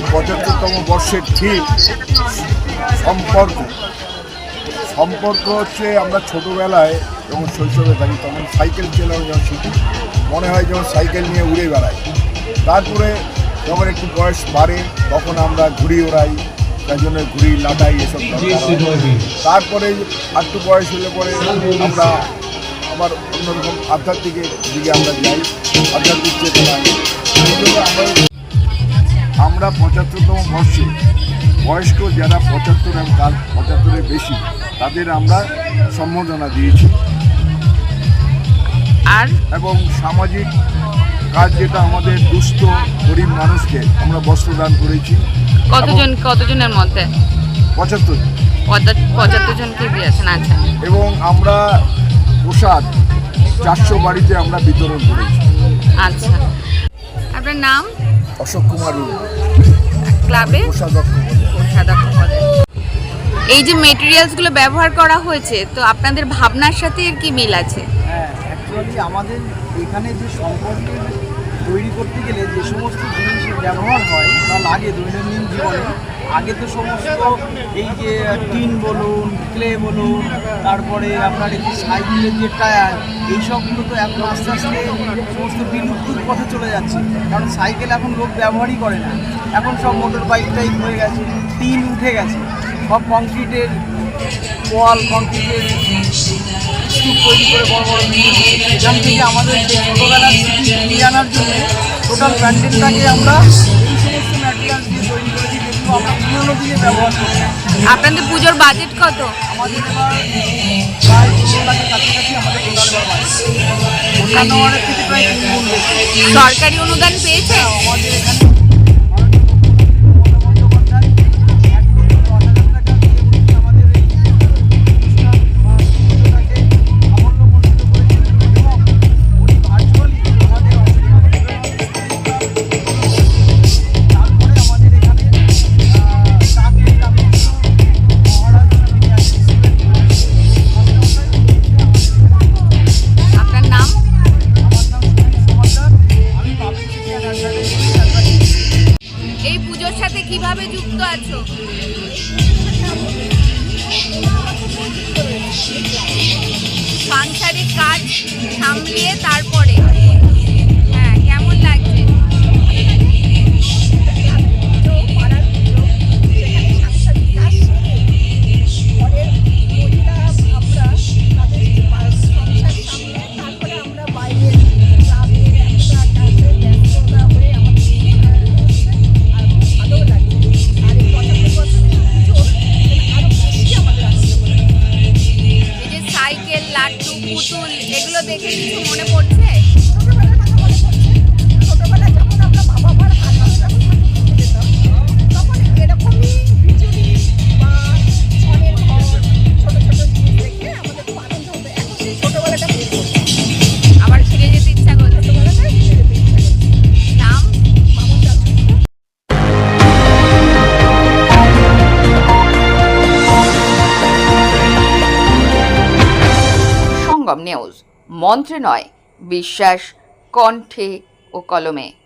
এই পঁচাত্তরতম বর্ষের ঠিক সম্পর্ক। সম্পর্ক হচ্ছে আমরা ছোটোবেলায় যখন শৈশবে থাকি, তখন সাইকেল চালানো যখন শিখি, মনে হয় যেমন সাইকেল নিয়ে উড়ে বেড়াই। তারপরে যখন একটু বয়স বাড়ে, তখন আমরা ঘুড়ি ওড়াই, তার জন্য ঘুড়ি, লাটাই এসব তারপরে একটু বয়স হলে পরে আমরা আবার অন্যরকম আধ্যাত্মিকের দিকে আমরা যাই, আধ্যাত্মিক চেতনায়। আমরা আমরা পঁচাত্তরতম বর্ষে বয়স্ক যারা পঁচাত্তর এবং তার পঁচাত্তরের বেশি তাদের আমরা সম্বোধনা দিয়েছি। আর? এবং সামাজিক কাজ যেটা আমাদের দুস্থ গরিব মানুষকে আমরা বস্ত্রদান করেছি। কতজন কতজনের মধ্যে? পঁচাত্তর। পঁচা- পঁচাত্তর জনকে দিয়েছেন আচ্ছা এবং আমরা প্রসাদ চারশো বাড়িতে আমরা বিতরণ করেছি। আচ্ছা। আপনার নাম? অশোক কুমার। ক্লাবে? কোষাধ্যক্ষ পদে। এই যে মেটেরিয়ালসগুলো ব্যবহার করা হয়েছে তো আপনাদের ভাবনার সাথে এর কি মিল আছে? হ্যাঁ অ্যাকচুয়ালি আমাদের এখানে যে সম্পর্কে তৈরি করতে গেলে যে সমস্ত জিনিস ব্যবহার হয় বা লাগে দৈনন্দিন জীবনে আগে তো সমস্ত এই যে টিন বলুন, ক্লে বলুন, তারপরে আপনার এই যে সাইকেলের যে টায়ার এইসবগুলো তো এখন আস্তে আস্তে সমস্ত বিলুপ্তির পথে চলে যাচ্ছে। কারণ সাইকেল এখন লোক ব্যবহারই করে না। এখন সব মোটর বাইক টাইপ হয়ে গেছে, টিন উঠে গেছে। সব কংক্রিটের ওয়াল কংক্রিটের তৈরি করে বড় বড় থেকে আমাদের ছোটোবেলার আনার জন্য টোটাল প্যান্ডেলটাকে আমরা আপনাদের পুজোর বাজেট কত? আমাদের সরকারি অনুদান পেয়েছে আমাদের এখানে কীভাবে যুক্ত আছো? সাংসারিক কাজ সামলিয়ে তারপরে। মনে পড়ছে? ছোটোবেলার কথা মনে মন্ত্রে নয় বিশ্বাস কণ্ঠে ও কলমে।